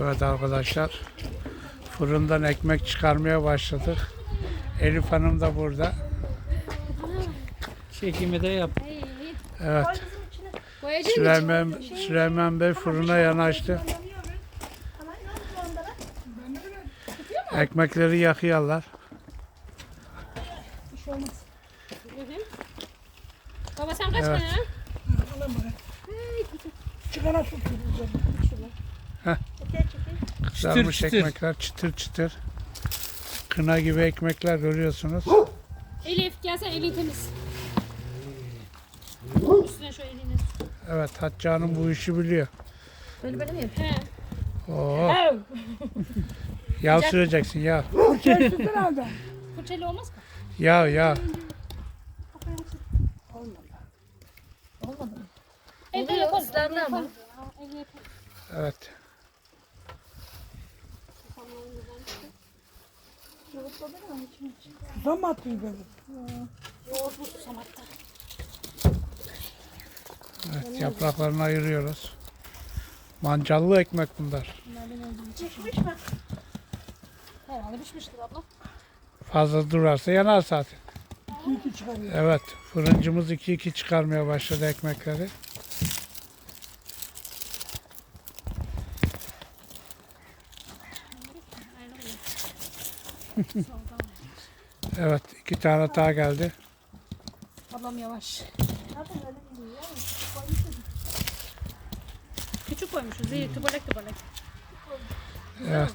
Evet arkadaşlar. Fırından ekmek çıkarmaya başladık. Elif Hanım da burada. Çekimi de yap. Evet. Süleyman, Süleyman Bey fırına yanaştı. Ekmekleri yakıyorlar. Baba sen kaç Evet. tane? Çıkana su Kızarmış Çıtır çıtır. ekmekler çıtır çıtır. Kına gibi ekmekler görüyorsunuz. Elif gel sen elini temiz. Üstüne şu elini. Evet Hatice Hanım bu işi biliyor. Böyle böyle mi yapıyor? He. Oo. Yağ süreceksin yağ. Sütün aldı. Fırçayla olmaz mı? Yağ yağ. Evde yaparız. Evde yaparız. Evde yaparız. Evet. Susam mı attın böyle? Yoğurt bu susamakta. Evet yapraklarını ayırıyoruz. Mancallı ekmek bunlar. Herhalde pişmiştir abla. Fazla durarsa yanar zaten. İki iki çıkarıyor. Evet fırıncımız 2-2 çıkarmaya başladı ekmekleri. Evet iki tane daha geldi. Ablam yavaş. Küçük koymuşuz. İyi tubalek tubalek. Güzel Evet.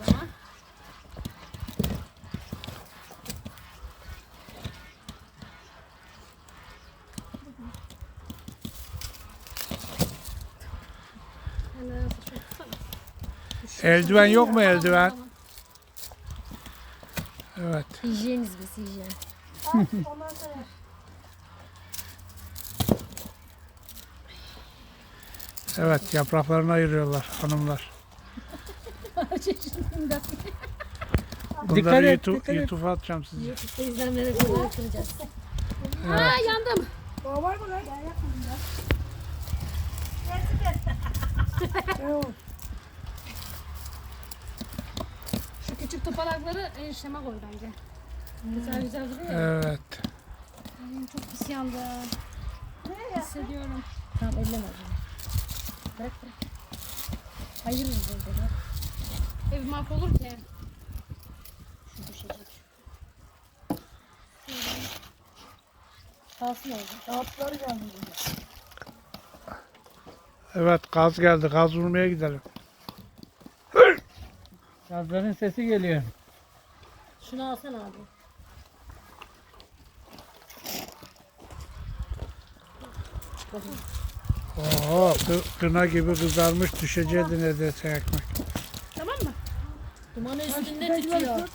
Eldiven yok mu eldiven? Hijyeniz biz hijyen. Evet yapraklarını ayırıyorlar hanımlar. Bunları Dikkat et, YouTube, dikkat et. YouTube'a atacağım size. YouTube'da izlenmene kadar kıracağız. Ha yandım. Daha var mı lan? Evet. Şu küçük topalakları enişteme koy bence. Güzel güzel duruyor. Evet. Ay, çok pis yandı. Hissediyorum. Tamam elleme. Bırak bırak. Ayırırız böyle. Ev mahvolur ki. Şu düşecek. Kalsın orada. Dağıtları geldi. Evet gaz geldi. Gaz vurmaya gidelim. Gazların sesi geliyor. Şunu alsana abi. Oo, kı- kına gibi kızarmış düşeceğiydi neredeyse ekmek. Tamam mı? Dumanı üstünde tutuyor.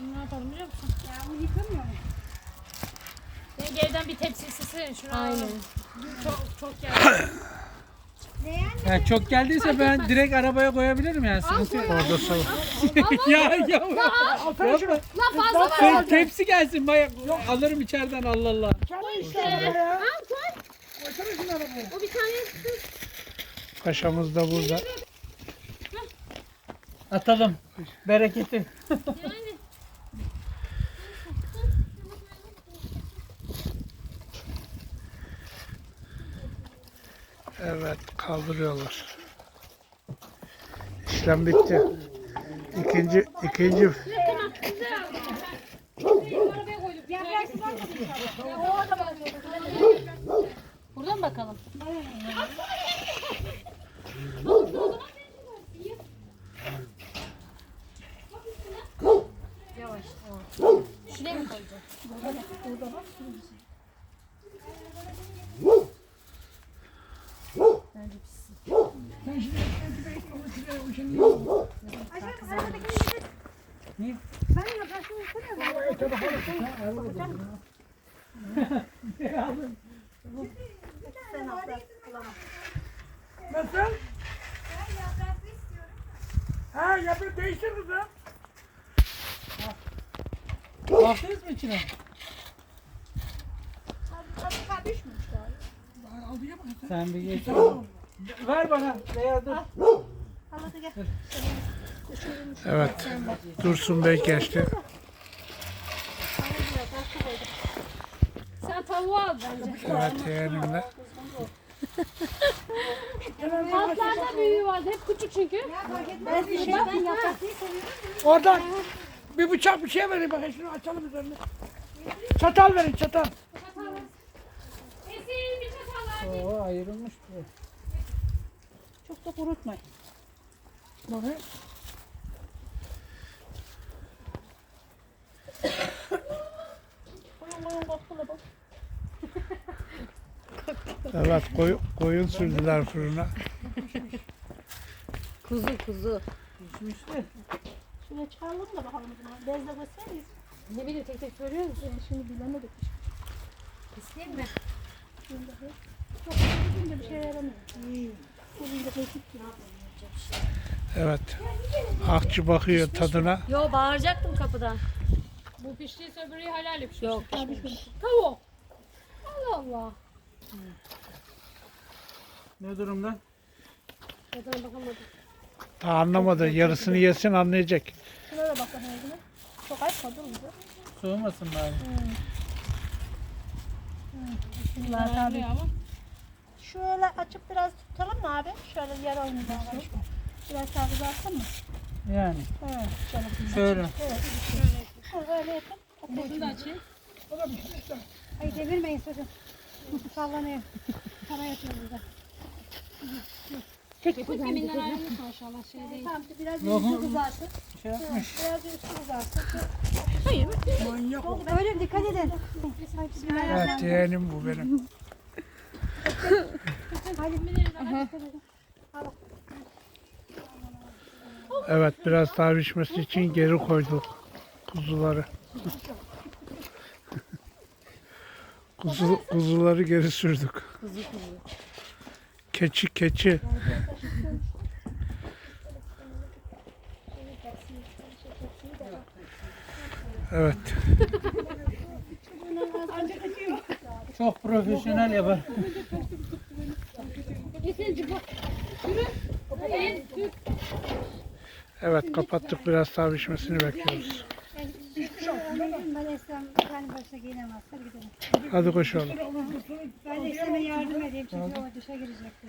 Ne yapalım biliyor musun? Ya bu yıkamıyor mu? Ben evden bir tepsi sisi şuna Aynen. Çok çok geldi. Yani çok geldiyse ben direkt arabaya koyabilirim yani sıkıntı yok. Orada sağ ya ya. Yapma. La fazla var. Sen tepsi gelsin bayağı alırım içeriden Allah Allah. Kendi işte ya. Koysana şunu arabaya. O bir tane Paşamız da burada. Atalım. Bereketi. yani. Evet kaldırıyorlar. İşlem bitti. İkinci ikinci Arabaya koyduk. Buradan bakalım. Yavaş. Şuraya mı koyacağız? Bence pişsin. Sen şimdi onu şuraya o şimdi yok. Ama öte bakalım. Ha, al bakalım. Nasıl? Ha yaprak değiştir kızım. Baktınız mı içine? Aldı ya bak sen. Bir geç. Ver bana veya dur. Evet. Dursun Bey geçti. Sen tavuğu al bence. Evet yeğenimle. Altlarda büyüğü vardı. Hep küçük çünkü. Oradan bir bıçak bir şey verin bakayım şunu açalım üzerine. Çatal verin çatal. Esin bir çatal ver. Oo ayrılmış bu. Çok da kurutmayın. Koyun koyun bak. Evet koy, koyun sürdüler fırına. Kuzu kuzu. Pişmişti. Şuraya çıkaralım da bakalım o zaman. Bezle gösteririz. Ne bileyim tek tek musun? Yani şimdi bilemedik. İsteyeyim mi? Şimdi bir şey yaramıyor. Evet. Akçı bakıyor tadına. Yo bağıracaktım kapıdan. Bu piştiyse öbürü helal pişmiş. Yok. Tavuk. Allah Allah. Ne durumda? Tadına bakamadım. Daha anlamadı. Yarısını yesin anlayacak. Şuna da bak bakayım. yüzüne. Çok ayıp kadın bize. Soğumasın bari. Bunlar tabii. Şöyle açıp biraz tutalım mı abi? Şöyle yer oynayacağım. Biraz daha uzatsın mı? Yani. Evet. Şöyle. Şöyle. Ha, Öyle yapın. Bunu da açayım. Ay devirmeyin sakın. Sallanıyor. Para yatıyor burada. Tek kemiğinden ayrılmış maşallah şey değil. Tamam biraz Yok. üstü kızarsın. Şey yapmış. Biraz üstü kızarsın. Manyak o. Öyle dikkat edin. Evet yeğenim bu benim. Evet biraz pişmesi için geri koyduk kuzuları. Kuzu, kuzuları geri sürdük. Keçi keçi. Evet. Çok profesyonel yapar. Evet kapattık biraz daha pişmesini bekliyoruz. Hadi koşalım. Ben de yardım edeyim çünkü o duşa girecekti.